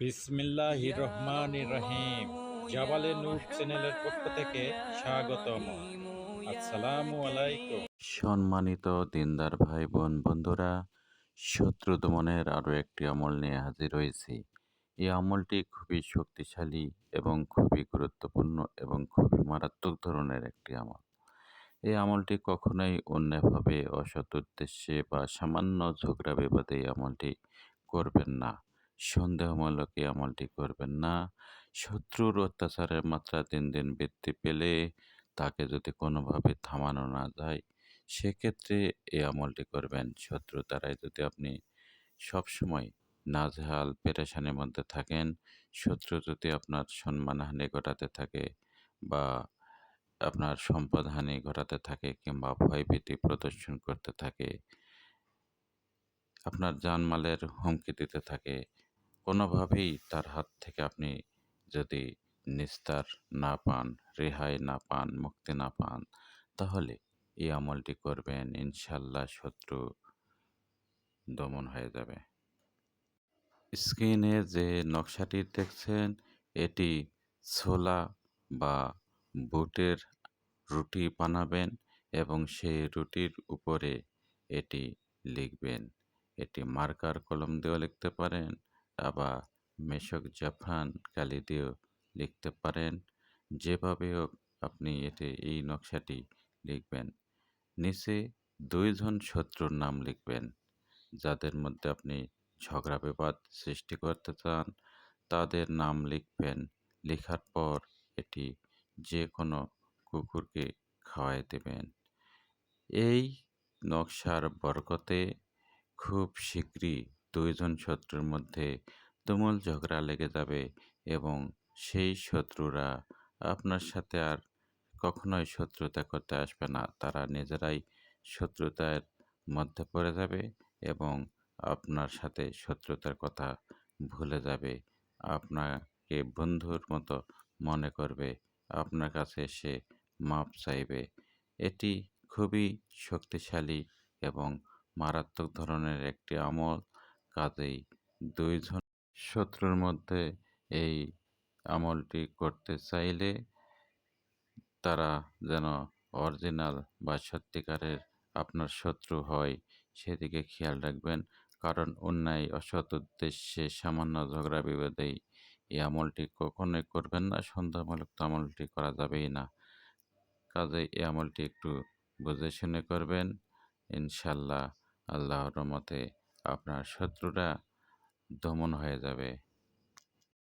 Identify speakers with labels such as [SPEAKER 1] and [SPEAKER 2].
[SPEAKER 1] বিসমিল্লাহ রহমান রহিম। জাবালে নূর চ্যানেলের পক্ষ থেকে স্বাগতম। আসসালামু আলাইকুম।
[SPEAKER 2] সম্মানিত দিনদার ভাই বোন বন্ধুরা শত্রু দমনের আরও একটি আমল নিয়ে হাজির হয়েছি। এই আমলটি খুবই শক্তিশালী এবং খুবই গুরুত্বপূর্ণ এবং খুবই মারাত্মক ধরনের একটি আমল। এই আমলটি কখনোই অন্যভাবে অসৎ উদ্দেশ্যে বা সামান্য ঝগড়া বিবাদে এই আমলটি করবেন না। সন্দেহমূলক এই আমলটি করবেন না। শত্রুর অত্যাচারের মাত্রা দিন দিন বৃদ্ধি পেলে তাকে যদি কোনোভাবে থামানো না যায়, সেক্ষেত্রে এই আমলটি করবেন। শত্রু দ্বারাই যদি আপনি সবসময় নাজহাল, পেরেশানির মধ্যে থাকেন, শত্রু যদি আপনার সম্মানহানি ঘটাতে থাকে বা আপনার সম্পদহানি ঘটাতে থাকে কিংবা ভয়ভীতি প্রদর্শন করতে থাকে, আপনার জানমালের হুমকি দিতে থাকে কোনোভাবেই তার হাত থেকে আপনি যদি নিস্তার না পান, রেহাই না পান, মুক্তি না পান, তাহলে এই আমলটি করবেন, ইনশাল্লাহ শত্রু দমন হয়ে যাবে। স্ক্রিনে যে নকশাটি দেখছেন, এটি ছোলা বা বুটের রুটি বানাবেন এবং সেই রুটির উপরে এটি লিখবেন। এটি মার্কার কলম দিয়েও লিখতে পারেন। আবার মেশক জাফরান কালি দিয়েও লিখতে পারেন। যেভাবে হোক, আপনি এতে এই নকশাটি লিখবেন। নিচে দুইজন শত্রুর নাম লিখবেন, যাদের মধ্যে আপনি ঝগড়া বিবাদ সৃষ্টি করতে চান। তাদের নাম লিখবেন। লেখার পর এটি যে কোনো কুকুরকে খাওয়াই দেবেন। এই নকশার বরকতে খুব শীঘ্রই দুইজন শত্রুর মধ্যে তুমুল ঝগড়া লেগে যাবে এবং সেই শত্রুরা আপনার সাথে আর কখনোই শত্রুতা করতে আসবে না। তারা নিজেরাই শত্রুতার মধ্যে পড়ে যাবে এবং আপনার সাথে শত্রুতার কথা ভুলে যাবে। আপনাকে বন্ধুর মতো মনে করবে। আপনার কাছে এসে মাপ চাইবে। এটি খুবই শক্তিশালী এবং মারাত্মক ধরনের একটি আমল কাজেই দুইজন শত্রুর মধ্যে এই আমলটি করতে চাইলে তারা যেন অরিজিনাল বা সত্যিকারের আপনার শত্রু হয়, সেদিকে খেয়াল রাখবেন। কারণ অন্যায়, অসৎ উদ্দেশ্যে সামান্য ঝগড়া বিবাদেই এই আমলটি কখনোই করবেন না, সন্দেহমূলক তো আমলটি করা যাবেই না। কাজেই এই আমলটি একটু বুঝে শুনে করবেন। ইনশাল্লাহ আল্লাহর মতে আপনার শত্রুরা দমন হয়ে যাবে।